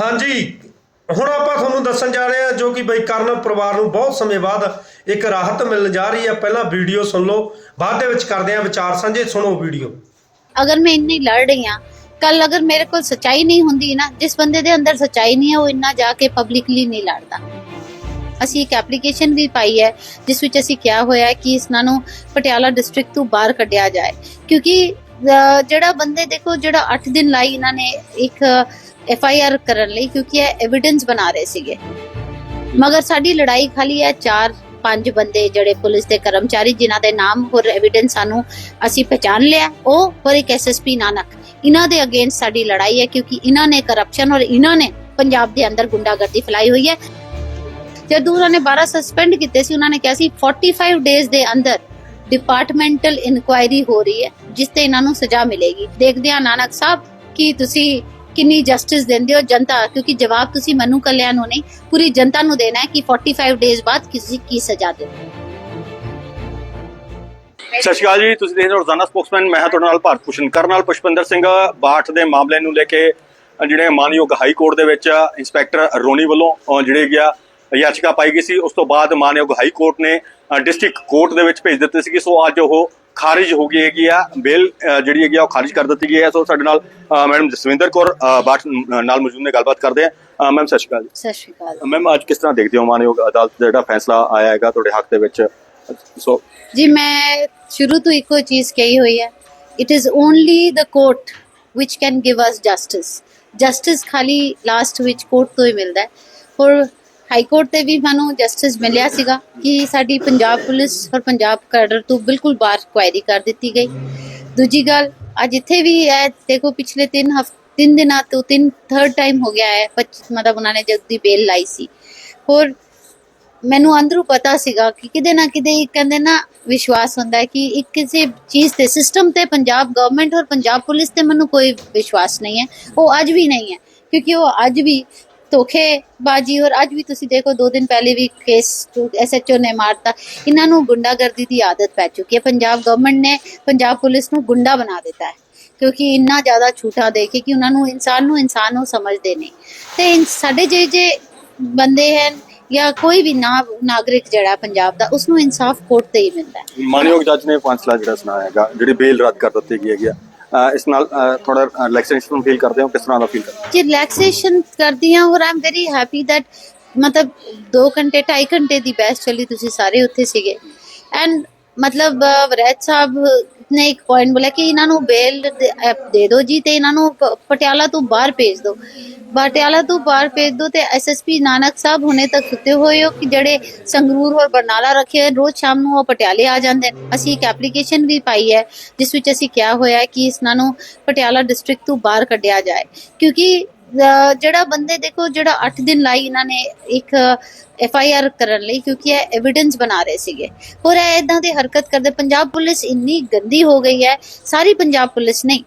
ਹਾਂਜੀ ਹੁਣ ਆਪਾਂ ਤੁਹਾਨੂੰ ਦੱਸਣ ਜਾ ਰਹੇ ਹਾਂ ਜੋ ਕਿ ਬਈ ਕਰਨ ਪਰਿਵਾਰ ਨੂੰ ਬਹੁਤ ਸਮੇਂ ਬਾਅਦ ਇੱਕ ਰਾਹਤ ਮਿਲਣ ਜਾ ਰਹੀ ਹੈ। ਪਹਿਲਾਂ ਵੀਡੀਓ ਸੁਣ ਲਓ ਬਾਅਦ ਦੇ ਵਿੱਚ ਕਰਦੇ ਹਾਂ ਵਿਚਾਰ ਸਾਂਝੇ ਸੁਣੋ ਵੀਡੀਓ। ਅਗਰ ਮੈਂ ਇੰਨੀ ਲੜ ਰਹੀ ਹਾਂ ਕੱਲ ਅਗਰ ਮੇਰੇ ਕੋਲ ਸਚਾਈ ਨਹੀਂ ਹੁੰਦੀ ਨਾ ਜਿਸ ਬੰਦੇ ਦੇ ਅੰਦਰ ਸਚਾਈ ਨਹੀਂ ਹੈ ਉਹ ਇੰਨਾ ਜਾ ਕੇ ਪਬਲਿਕਲੀ ਨਹੀਂ ਲੜਦਾ। ਅਸੀਂ ਇੱਕ ਐਪਲੀਕੇਸ਼ਨ ਵੀ ਪਾਈ ਹੈ ਜਿਸ ਵਿੱਚ ਅਸੀਂ ਕਿਹਾ ਹੋਇਆ ਹੈ ਕਿ ਇਸ ਨੂੰ ਪਟਿਆਲਾ ਡਿਸਟ੍ਰਿਕਟ ਤੋਂ ਬਾਹਰ ਕੱਢਿਆ ਜਾਏ। ਕਿਉਂਕਿ ਅਹ, ਜਿਹੜਾ ਬੰਦੇ ਦੇਖੋ ਜਿਹੜਾ 8 ਦਿਨ ਲਾਈ ਇਹਨਾਂ ਨੇ ਇੱਕ ਐਫ ਆਈ ਆਰ ਕਰਨ ਲਈ ਕਿਉਂਕਿ ਇਹ ਐਵੀਡੈਂਸ ਬਣਾ ਰਹੇ ਸੀਗੇ। ਮਗਰ ਸਾਡੀ ਲੜਾਈ ਖਾਲੀ ਹੈ, ਚਾਰ ਪੰਜ ਬੰਦੇ ਜਿਹੜੇ ਪੁਲਿਸ ਦੇ ਕਰਮਚਾਰੀ ਜਿਨ੍ਹਾਂ ਦੇ ਨਾਮ ਹੋਰ ਐਵੀਡੈਂਸ ਸਾਨੂੰ ਅਸੀਂ ਪਛਾਣ ਲਿਆ, ਉਹ ਹੋਰ ਇੱਕ ਐਸਐਸਪੀ ਨਾਨਕ। ਇਹਨਾਂ ਦੇ ਅਗੇਂਸਟ ਸਾਡੀ ਲੜਾਈ ਹੈ ਕਿਉਂਕਿ ਇਹਨਾਂ ਨੇ ਕਰਪਸ਼ਨ ਔਰ ਇਹਨਾਂ ਨੇ ਪੰਜਾਬ ਦੇ ਅੰਦਰ ਗੁੰਡਾਗਰਦੀ ਫੈਲਾਈ ਹੋਈ ਹੈ। ਜਦੋਂ ਉਹਨਾਂ ਨੇ 12 ਸਸਪੈਂਡ ਕੀਤੇ ਸੀ, ਉਹਨਾਂ ਨੇ ਕਿਹਾ ਸੀ 45 ਡੇਜ਼ ਦੇ ਅੰਦਰ ਡਿਪਾਰਟਮੈਂਟਲ ਇਨਕੁਆਇਰੀ ਹੋ ਰਹੀ ਹੈ, ਜਿਸ ਤੇ ਇਹਨਾਂ ਨੂੰ ਸਜ਼ਾ ਮਿਲੇਗੀ। ਦੇਖਦੇ ਆ ਨਾਨਕ ਸਾਹਿਬ, ਕੀ ਤੁਸੀਂ ਕਿੰਨੀ ਜਸਟਿਸ ਦਿੰਦੇ ਹੋ ਜਨਤਾ? ਕਿਉਂਕਿ ਜਵਾਬ ਤੁਸੀਂ ਮਨੂ ਕਲਿਆਣ ਨੂੰ ਪੂਰੀ ਜਨਤਾ ਨੂੰ ਦੇਣਾ ਹੈ ਕਿ 45 ਡੇਜ਼ ਬਾਅਦ ਕਿਸੇ ਕੀ ਸਜ਼ਾ ਦੇ ਸਤਿ ਸ਼੍ਰੀ ਅਕਾਲ ਜੀ ਤੁਸੀਂ ਦੇਖ ਰਹੇ ਹੋ ਰੋਜ਼ਾਨਾ ਸਪੋਕਸਮੈਨ ਮੈਂ ਹਾਂ ਤੁਹਾਡੇ ਨਾਲ ਭਾਰਤ ਭੂਸ਼ਣ। ਕਰਨ ਪੁਸ਼ਪਿੰਦਰ ਸਿੰਘ ਬਾਠ ਦੇ ਮਾਮਲੇ ਨੂੰ ਲੈ ਕੇ ਜਿਹੜੇ ਮਾਨਯੋਗ ਹਾਈ ਕੋਰਟ ਦੇ ਵਿੱਚ ਇੰਸਪੈਕਟਰ ਰੋਣੀ ਵੱਲੋਂ ਅ, ਜਿਹੜੇ ਗਿਆ ਯਾਚਕਾ ਪਾਈ ਗਈ ਸੀ। ਉਸ ਤੋਂ ਬਾਅਦ ਮਾਨਯੋਗ ਹਾਈ ਕੋਰਟ ਨੇ ਡਿਸਟ੍ਰਿਕਟ ਕੋਰਟ ਦੇ ਵਿੱਚ ਭੇਜ ਦਿੱਤੀ ਸੀ ਸੋ ਅੱਜ ਉਹ ਖਾਰਿਜ ਹੋ ਗਈ ਹੈਗੀ ਆ ਬੇਲ ਜਿਹੜੀ ਹੈਗੀ ਆ ਉਹ ਖਾਰਿਜ ਕਰ ਦਿੱਤੀ ਗਈ ਹੈ। ਸੋ ਸਾਡੇ ਨਾਲ ਮੈਡਮ ਜਸਵਿੰਦਰ ਕੌਰ ਅ, ਨਾਲ ਮੌਜੂਦ ਨੇ ਗੱਲਬਾਤ ਕਰਦੇ ਆ। ਮੈਮ ਸਤਿ ਸ਼੍ਰੀ ਅਕਾਲ ਜੀ। ਸਤਿ ਸ਼੍ਰੀ ਅਕਾਲ। ਮੈਮ ਅੱਜ ਕਿਸ ਤਰ੍ਹਾਂ ਦੇਖਦੇ ਹੋ ਮਾਨਯੋਗ ਅਦਾਲਤ ਦਾ ਜਿਹੜਾ ਫੈਸਲਾ ਆਇਆ ਹੈਗਾ ਤੁਹਾਡੇ ਹੱਕ ਦੇ ਵਿੱਚ? ਸੋ ਜੀ ਮੈਂ ਸ਼ੁਰੂ ਤੋਂ ਇੱਕੋ ਚੀਜ਼ ਕਹੀ ਹੋਈ ਹੈ। It is only the court which can give us justice justice ਖਾਲੀ ਲਾਸਟ ਵਿੱਚ ਕੋਰਟ ਤੋਂ ਹੀ ਮਿਲਦਾ ਹੈ। ਔਰ ਹਾਈ ਕੋਰਟ ਤੇ ਵੀ ਮੈਨੂੰ ਜਸਟਿਸ ਮਿਲਿਆ ਸੀਗਾ ਕਿ ਸਾਡੀ ਪੰਜਾਬ ਪੁਲਿਸ ਔਰ ਪੰਜਾਬ ਕੈਡਰ ਤੋਂ ਬਿਲਕੁਲ ਬਾਹਰ ਕੁਆਇਰੀ ਕਰ ਦਿੱਤੀ ਗਈ। ਦੂਜੀ ਗੱਲ, ਅੱਜ ਇੱਥੇ ਵੀ ਹੈ, ਦੇਖੋ ਪਿਛਲੇ 3 ਹਫ਼ਤੇ ਤਿੰਨ ਦਿਨਾਂ ਤੋਂ ਤਿੰਨ ਥਰਡ ਟਾਈਮ ਹੋ ਗਿਆ ਹੈ ਮਤਲਬ ਉਹਨਾਂ ਨੇ ਜਦ ਦੀ ਬੇਲ ਲਾਈ ਸੀ। ਔਰ ਮੈਨੂੰ ਅੰਦਰੋਂ ਪਤਾ ਸੀਗਾ ਕਿ ਕਿਤੇ ਨਾ ਕਿਤੇ ਕਹਿੰਦੇ ਨਾ ਵਿਸ਼ਵਾਸ ਹੁੰਦਾ ਹੈ ਕਿ ਇੱਕ ਕਿਸੇ ਚੀਜ਼ ਤੇ ਸਿਸਟਮ ਤੇ ਪੰਜਾਬ ਗਵਰਨਮੈਂਟ ਔਰ ਪੰਜਾਬ ਪੁਲਿਸ ਤੇ ਮੈਨੂੰ ਕੋਈ ਵਿਸ਼ਵਾਸ ਨਹੀਂ ਹੈ। ਉਹ ਅੱਜ ਵੀ ਨਹੀਂ ਹੈ, ਕਿਉਂਕਿ ਉਹ ਅੱਜ ਵੀ ਧੋਖੇਬਾਜ਼ੀ ਔਰ ਅੱਜ ਵੀ ਤੁਸੀਂ ਦੇਖੋ, ਦੋ ਦਿਨ ਪਹਿਲੇ ਵੀ ਕੇਸ ਐਸਐਚਓ ਨੇ ਮਾਰਤਾ, ਇਹਨਾਂ ਨੂੰ ਗੁੰਡਾਗਰਦੀ ਦੀ ਆਦਤ ਪੈ ਚੁੱਕੀ ਹੈ। ਪੰਜਾਬ ਗਵਰਨਮੈਂਟ ਨੇ ਪੰਜਾਬ ਪੁਲਿਸ ਨੂੰ ਗੁੰਡਾ ਬਣਾ ਦਿੱਤਾ ਹੈ, ਕਿਉਂਕਿ ਇੰਨਾ ਜ਼ਿਆਦਾ ਛੂਟਾ ਦੇ ਕੇ ਕਿ ਉਹਨਾਂ ਨੂੰ ਇਨਸਾਨ ਨੂੰ ਇਨਸਾਨ ਨੂੰ ਸਮਝਦੇ ਨਹੀਂ ਤੇ ਸਾਡੇ ਜੇ ਜੇ ਬੰਦੇ ਹਨ ਜਾਂ ਕੋਈ ਵੀ ਨਾ, ਨਾਗਰਿਕ ਜਿਹੜਾ ਪੰਜਾਬ ਦਾ ਉਸ ਨੂੰ ਇਨਸਾਫ ਕੋਰਟ ਤੇ ਹੀ ਮਿਲਦਾ ਹੈ। ਮਾਨਯੋਗ ਜੱਜ ਨੇ ਫੈਸਲਾ ਜਿਹੜਾ ਸੁਣਾਇਆ ਹੈਗਾ, ਜਿਹੜੀ ਬੇਲ ਰੱਦ ਕਰ ਦਿੱਤੀ ਗਈ ਹੈਗੀ ਇਸ ਨਾਲ ਥੋੜਾ ਰਿਲੈਕਸੇਸ਼ਨ ਫੀਲ ਕਰਦੇ ਹੋ? ਕਿਸ ਤਰ੍ਹਾਂ ਦਾ ਫੀਲ ਕਰਦੇ ਹੋ? ਜੀ ਰਿਲੈਕਸੇਸ਼ਨ ਕਰਦੀ ਹਾਂ ਔਰ ਆਮ ਵੈਰੀ ਹੈਪੀ ਦੈਟ ਮਤਲਬ 2 ਘੰਟੇ 2.5 ਘੰਟੇ ਦੀ ਬਹਿਸ ਚੱਲੀ ਤੁਸੀਂ ਸਾਰੇ ਉੱਥੇ ਸੀਗੇ। ਐਂਡ ਮਤਲਬ ਅਹ, ਸਾਹਿਬ ਨੇ ਇੱਕ ਪੁਆਇੰਟ ਬੋਲਿਆ ਕਿ ਇਹਨਾਂ ਨੂੰ ਬੇਲ ਦੇ ਦੇ ਦਿਓ ਜੀ ਤੇ ਇਹਨਾਂ ਨੂੰ ਪਟਿਆਲਾ ਤੋਂ ਬਾਹਰ ਭੇਜ ਦਿਓ। ਪਟਿਆਲਾ ਤੋਂ ਬਾਹਰ ਭੇਜ ਦਿਓ ਤੇ ਐਸਐਸਪੀ ਨਾਨਕ ਸਾਹਿਬ ਹੁਣੇ ਤੱਕ ਸੁੱਤੇ ਹੋਏ ਹੋ ਕਿ ਜਿਹੜੇ ਸੰਗਰੂਰ ਔਰ ਬਰਨਾਲਾ ਰੱਖੇ ਹੋਏ, ਰੋਜ਼ ਸ਼ਾਮ ਨੂੰ ਉਹ ਪਟਿਆਲੇ ਆ ਜਾਂਦੇ ਨੇ। ਅਸੀਂ ਇੱਕ ਐਪਲੀਕੇਸ਼ਨ ਵੀ ਪਾਈ ਹੈ ਜਿਸ ਵਿੱਚ ਅਸੀਂ ਕਿਹਾ ਹੋਇਆ ਹੈ ਕਿ ਇਹਨਾਂ ਨੂੰ ਪਟਿਆਲਾ ਡਿਸਟ੍ਰਿਕਟ ਤੋਂ ਬਾਹਰ ਕੱਢਿਆ ਜਾਏ। ਕਿਉਂਕਿ ਜਿਹੜਾ ਬੰਦੇ ਦੇਖੋ ਜਿਹੜਾ 8 ਦਿਨ ਲਾਈ ਇਹਨਾਂ ਨੇ ਇੱਕ ਐਫ ਆਈ ਆਰ ਕਰਨ ਲਈ ਕਿਉਂਕਿ ਇਹ ਐਵੀਡੈਂਸ ਬਣਾ ਰਹੇ ਸੀਗੇ। ਔਰ ਇਹ ਇਦਾਂ ਦੀ ਹਰਕਤ ਕਰਦੇ ਪੰਜਾਬ ਪੁਲਿਸ ਇੰਨੀ ਗੰਦੀ ਹੋ ਗਈ ਹੈ ਸਾਰੀ ਪੰਜਾਬ ਪੁਲਿਸ ਨਹੀਂ।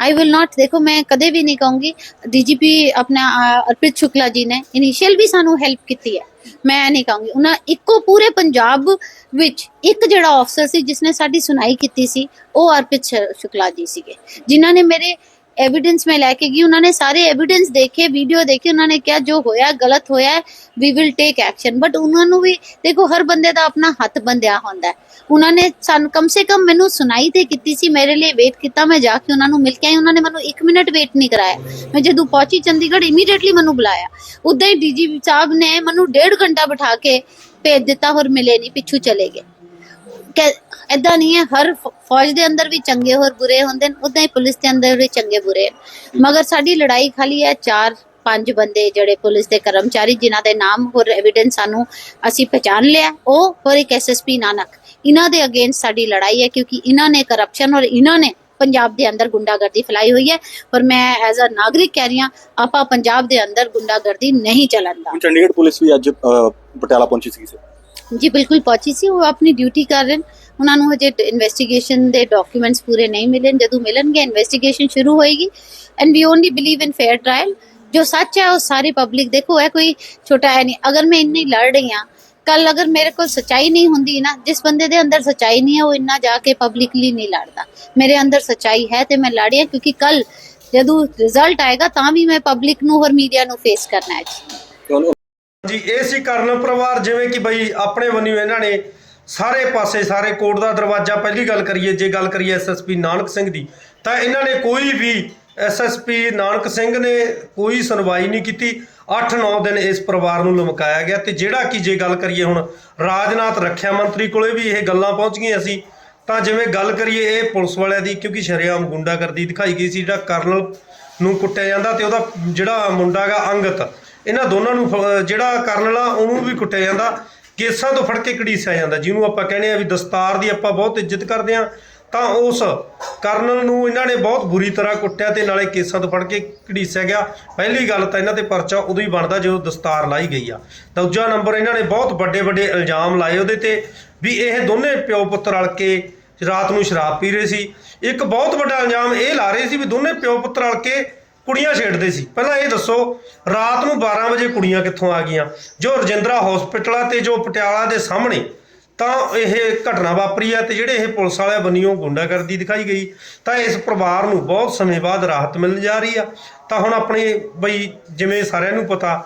ਆਈ ਵਿਲ ਨਾਟ ਦੇਖੋ ਮੈਂ ਕਦੇ ਵੀ ਨਹੀਂ ਕਹੂੰਗੀ ਡੀਜੀਪੀ ਆਪਣਾ ਅਹ, ਅਰਪਿਤ ਸ਼ੁਕਲਾ ਜੀ ਨੇ ਇਨੀਸ਼ੀਅਲ ਵੀ ਸਾਨੂੰ ਹੈਲਪ ਕੀਤੀ ਹੈ। ਮੈਂ ਇਹ ਨਹੀਂ ਕਹੂੰਗੀ। ਉਹਨਾਂ ਇੱਕੋ ਪੂਰੇ ਪੰਜਾਬ ਵਿੱਚ ਇੱਕ ਜਿਹੜਾ ਅਫਸਰ ਸੀ ਜਿਸਨੇ ਸਾਡੀ ਸੁਣਾਈ ਕੀਤੀ ਸੀ ਉਹ ਅਰਪਿਤ ਸ਼- ਸ਼ੁਕਲਾ ਜੀ ਸੀਗੇ। ਜਿਨ੍ਹਾਂ ਨੇ ਮੇਰੇ ਐਵੀਡੈਂਸ ਮੈਂ ਲੈ ਕੇ ਗਈ, ਉਹਨਾਂ ਨੇ ਸਾਰੇ ਐਵੀਡੈਂਸ ਦੇਖੇ ਵੀਡੀਓ ਦੇਖੇ, ਉਹਨਾਂ ਨੇ ਗਲਤ ਹੋਇਆ we will take action but ਉਹਨਾਂ ਨੂੰ ਵੀ ਦੇਖੋ, ਹਰ ਬੰਦੇ ਦਾ ਆਪਣਾ ਹੱਥ ਬੰਦਿਆ ਹੁੰਦਾ ਉਹਨਾਂ ਨੇ ਸਾਨੂੰ ਕਮ ਸੇ ਕਮ ਮੈਨੂੰ ਸੁਣਾਈ ਤੇ ਕੀਤੀ ਸੀ, ਮੇਰੇ ਲਈ ਵੇਟ ਕੀਤਾ, ਮੈਂ ਜਾ ਕੇ ਉਹਨਾਂ ਨੂੰ ਮਿਲ ਕੇ ਆਈ, ਉਹਨਾਂ ਨੇ ਮੈਨੂੰ 1 ਮਿੰਟ ਵੇਟ ਨਹੀਂ ਕਰਾਇਆ। ਮੈਂ ਜਦੋਂ ਪਹੁੰਚੀ, ਚੰਡੀਗੜ੍ਹ ਇਮੀਡੀਏਟਲੀ ਮੈਨੂੰ ਬੁਲਾਇਆ। ਉਦਾਂ ਹੀ ਡੀਜੀ ਸਾਹਿਬ ਨੇ ਮੈਨੂੰ ਡੇਢ ਘੰਟਾ ਬਿਠਾ ਕੇ ਭੇਜ ਦਿੱਤਾ, ਹੋਰ ਮਿਲੇ ਨਹੀਂ, ਪਿੱਛੂ ਚਲੇ ਗਏ। ਐਦਾਂ ਨਹੀਂ ਹੈ ਹਰ ਫੌਜ ਦੇ ਅੰਦਰ ਵੀ ਚੰਗੇ ਹੋਰ ਬੁਰੇ ਹੁੰਦੇ ਨੇ ਉਦਾਂ ਹੀ ਪੁਲਿਸ ਦੇ ਅੰਦਰ ਵੀ ਚੰਗੇ ਬੁਰੇ। ਮਗਰ ਸਾਡੀ ਲੜਾਈ ਖਾਲੀ ਹੈ ਚਾਰ ਪੰਜ ਬੰਦੇ ਜਿਹੜੇ ਪੁਲਿਸ ਦੇ ਕਰਮਚਾਰੀ ਜਿਨ੍ਹਾਂ ਦੇ ਨਾਮ ਹੋਰ ਐਵੀਡੈਂਸ ਸਾਨੂੰ ਅਸੀਂ ਪਛਾਣ ਲਿਆ ਉਹ ਹੋਰ ਇੱਕ ਐਸਐਸਪੀ ਨਾਨਕ। ਇਹਨਾਂ ਦੇ ਅਗੇਂਸਟ ਸਾਡੀ ਲੜਾਈ ਹੈ ਕਿਉਂਕਿ ਇਹਨਾਂ ਨੇ ਕਰਪਸ਼ਨ ਔਰ ਇਹਨਾਂ ਨੇ ਪੰਜਾਬ ਦੇ ਅੰਦਰ ਗੁੰਡਾਗਰਦੀ ਫੈਲਾਈ ਹੋਈ ਹੈ ਪਰ ਮੈਂ ਐਜ਼ ਅ ਨਾਗਰਿਕ ਕਹਿ ਰਹੀ ਹਾਂ ਆਪਾਂ ਪੰਜਾਬ ਦੇ ਅੰਦਰ ਗੁੰਡਾਗਰਦੀ ਨਹੀਂ ਚੱਲਣ ਦਾ ਹੁਣ ਚੰਡੀਗੜ੍ਹ ਪੁਲਿਸ ਵੀ ਅੱਜ ਪਟਿਆਲਾ ਪਹੁੰਚੀ ਸੀ ਜੀ ਬਿਲਕੁਲ ਪਹੁੰਚੀ ਸੀ ਉਹ ਆਪਣੀ ਡਿਊਟੀ ਕਰ ਰਹੇ ਨੇ। ਉਹਨਾਂ ਨੂੰ ਹਜੇ ਇਨਵੈਸਟੀਗੇਸ਼ਨ ਦੇ ਡਾਕੂਮੈਂਟਸ ਪੂਰੇ ਨਹੀਂ ਮਿਲੇ। ਜਦੋਂ ਮਿਲਣਗੇ ਇਨਵੈਸਟੀਗੇਸ਼ਨ ਸ਼ੁਰੂ ਹੋਏਗੀ। And we only believe in fair trial ਜੋ ਸੱਚ ਹੈ ਉਹ ਸਾਰੀ ਪਬਲਿਕ ਦੇਖੋ। ਹੈ ਕੋਈ ਛੋਟਾ ਹੈ ਨਹੀਂ। ਅਗਰ ਮੈਂ ਇੰਨੀ ਲੜ ਰਹੀ ਹਾਂ ਕੱਲ ਅਗਰ ਮੇਰੇ ਕੋਲ ਸਚਾਈ ਨਹੀਂ ਹੁੰਦੀ ਨਾ ਜਿਸ ਬੰਦੇ ਦੇ ਅੰਦਰ ਸਚਾਈ ਨਹੀਂ ਹੈ ਉਹ ਇੰਨਾ ਜਾ ਕੇ ਪਬਲਿਕਲੀ ਨਹੀਂ ਲੜਦਾ। ਮੇਰੇ ਅੰਦਰ ਸਚਾਈ ਹੈ ਤੇ ਮੈਂ ਲੜਿਆ ਕਿਉਂਕਿ ਕੱਲ ਜਦੋਂ ਰਿਜ਼ਲਟ ਆਏਗਾ ਤਾਂ ਵੀ ਮੈਂ ਪਬਲਿਕ ਨੂੰ ਹੋਰ ਮੀਡੀਆ ਨੂੰ ਫੇਸ ਕਰਨਾ ਹੈ। ਜੀ ਚਲੋ। ਜੀ ਇਹ ਸੀ ਕਰਨ ਪਰਿਵਾਰ। ਜਿਵੇਂ ਕਿ ਬਈ ਆਪਣੇ ਵੱਲੋਂ ਇਹਨਾਂ ਨੇ ਸਾਰੇ ਪਾਸੇ, ਸਾਰੇ ਕੋਰਟ ਦਾ ਦਰਵਾਜ਼ਾ, ਪਹਿਲੀ ਗੱਲ ਕਰੀਏ, ਜੇ ਗੱਲ ਕਰੀਏ ਐਸਐਸਪੀ ਨਾਨਕ ਸਿੰਘ ਦੀ, ਤਾਂ ਇਹਨਾਂ ਨੇ ਕੋਈ ਵੀ ਐਸਐਸਪੀ ਨਾਨਕ ਸਿੰਘ ਨੇ ਕੋਈ ਸੁਣਵਾਈ ਨਹੀਂ ਕੀਤੀ। 8-9 ਦਿਨ ਇਸ ਪਰਿਵਾਰ ਨੂੰ ਲਮਕਾਇਆ ਗਿਆ ਤੇ ਜਿਹੜਾ ਕਿ ਜੇ ਗੱਲ ਕਰੀਏ ਹੁਣ ਰਾਜਨਾਥ ਰੱਖਿਆ ਮੰਤਰੀ ਕੋਲੇ ਵੀ ਇਹ ਗੱਲਾਂ ਪਹੁੰਚ ਗਈਆਂ ਸੀ। ਤਾਂ ਜਿਵੇਂ ਗੱਲ ਕਰੀਏ ਇਹ ਪੁਲਿਸ ਵਾਲਿਆਂ ਦੀ, ਕਿਉਂਕਿ ਸ਼ਰੇਆਮ ਗੁੰਡਾਗਰਦੀ ਦਿਖਾਈ ਗਈ ਸੀ, ਜਿਹੜਾ ਕਰਨਲ ਨੂੰ ਕੁੱਟਿਆ ਜਾਂਦਾ ਤੇ ਉਹਦਾ ਜਿਹੜਾ ਮੁੰਡਾ ਗਾ ਅੰਗਤ, ਇਹਨਾਂ ਦੋਨਾਂ ਨੂੰ ਫ- ਜਿਹੜਾ ਕਰਨਲ ਆ ਉਹਨੂੰ ਵੀ ਕੁੱਟਿਆ ਜਾਂਦਾ। ਕੇਸਾਂ ਤੋਂ ਫੜ ਕੇ ਘੜੀਸਿਆ ਜਾਂਦਾ, ਜਿਹਨੂੰ ਆਪਾਂ ਕਹਿੰਦੇ ਆ ਵੀ ਦਸਤਾਰ ਦੀ ਆਪਾਂ ਬਹੁਤ ਇੱਜ਼ਤ ਕਰਦੇ ਆ ਤਾਂ ਉਸ ਕਰਨਲ ਨੂੰ ਇਹਨਾਂ ਨੇ ਬਹੁਤ ਬੁਰੀ ਤਰ੍ਹਾਂ ਕੁੱਟਿਆ ਤੇ ਨਾਲੇ ਕੇਸਾਂ ਤੋਂ ਫੜ ਕੇ ਘੜੀਸਿਆ ਗਿਆ। ਪਹਿਲੀ ਗੱਲ ਤਾਂ ਇਹਨਾਂ ਤੇ ਪਰਚਾ ਉਦੋਂ ਹੀ ਬਣਦਾ ਜਦੋਂ ਦਸਤਾਰ ਲਾਈ ਗਈ ਆ। ਦੂਜਾ ਨੰਬਰ, ਇਹਨਾਂ ਨੇ ਬਹੁਤ ਵੱਡੇ ਵੱਡੇ ਇਲਜ਼ਾਮ ਲਾਏ ਉਹਦੇ ਤੇ ਵੀ ਇਹ ਦੋਨੇ ਪਿਓ ਪੁੱਤ ਰਲ ਕੇ ਰਾਤ ਨੂੰ ਸ਼ਰਾਬ ਪੀ ਰਹੇ ਸੀ। ਇੱਕ ਬਹੁਤ ਵੱਡਾ ਇਲਜ਼ਾਮ ਇਹ ਲਾ ਰਹੇ ਸੀ ਵੀ ਦੋਨੇ ਪਿਓ ਪੁੱਤ ਰਲ ਕੇ ਕੁੜੀਆਂ ਛੇੜਦੇ ਸੀ। ਪਹਿਲਾਂ ਇਹ ਦੱਸੋ, ਰਾਤ ਨੂੰ 12 ਵਜੇ ਕੁੜੀਆਂ ਕਿੱਥੋਂ ਆ ਗਈਆਂ? ਜੋ ਰਜਿੰਦਰਾ ਹਸਪੀਟਲ ਆ ਤੇ ਜੋ ਪਟਿਆਲਾ ਦੇ ਸਾਹਮਣੇ, ਤਾਂ ਇਹ ਘਟਨਾ ਵਾਪਰੀ ਆ ਤੇ ਜਿਹੜੇ ਇਹ ਪੁਲਿਸ ਵਾਲਿਆਂ ਬੰਨਿਓ ਗੁੰਡਾਗਰਦੀ ਦਿਖਾਈ ਗਈ। ਤਾਂ ਇਸ ਪਰਿਵਾਰ ਨੂੰ ਬਹੁਤ ਸਮੇਂ ਬਾਅਦ ਰਾਹਤ ਮਿਲਣ ਜਾ ਰਹੀ ਆ। ਤਾਂ ਹੁਣ ਆਪਣੇ ਬਈ, ਜਿਵੇਂ ਸਾਰਿਆਂ ਨੂੰ ਪਤਾ,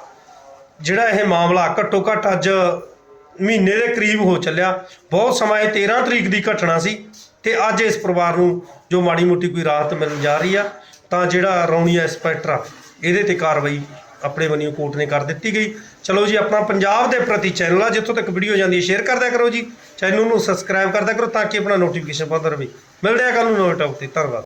ਜਿਹੜਾ ਇਹ ਮਾਮਲਾ ਘੱਟੋ ਘੱਟ ਅੱਜ ਮਹੀਨੇ ਦੇ ਕਰੀਬ ਹੋ ਚੱਲਿਆ। ਬਹੁਤ ਸਮਾਂ ਇਹ 13 ਤਰੀਕ ਦੀ ਘਟਨਾ ਸੀ ਤੇ ਅੱਜ ਇਸ ਪਰਿਵਾਰ ਨੂੰ ਜੋ ਮਾੜੀ ਮੋਟੀ ਕੋਈ ਰਾਹਤ ਮਿਲਣ ਜਾ ਰਹੀ ਆ। ਤਾਂ ਜਿਹੜਾ ਰੌਣੀਆ ਇੰਸਪੈਕਟਰ ਆ, ਇਹਦੇ ਤੇ ਕਾਰਵਾਈ ਆਪਣੇ ਵੱਲੋਂ ਕੋਰਟ ਨੇ ਕਰ ਦਿੱਤੀ ਗਈ। ਚਲੋ ਜੀ, ਆਪਣਾ ਪੰਜਾਬ ਦੇ ਪ੍ਰਤੀ ਚੈਨਲ ਆ, ਜਿੱਥੋਂ ਤੱਕ ਵੀਡੀਓ ਜਾਂਦੀ ਹੈ ਸ਼ੇਅਰ ਕਰਦਿਆ ਕਰੋ ਜੀ। ਚੈਨਲ ਨੂੰ ਸਬਸਕ੍ਰਾਈਬ ਕਰਦਿਆ ਕਰੋ ਤਾਂ ਕਿ ਆਪਣਾ ਨੋਟੀਫਿਕੇਸ਼ਨ ਪਾਉਂਦਾ ਰਹੇ। ਮਿਲਦੇ ਆ ਕੱਲ ਨੂੰ ਨਵੇਂ ਟੌਪ ਤੇ। ਧੰਨਵਾਦ।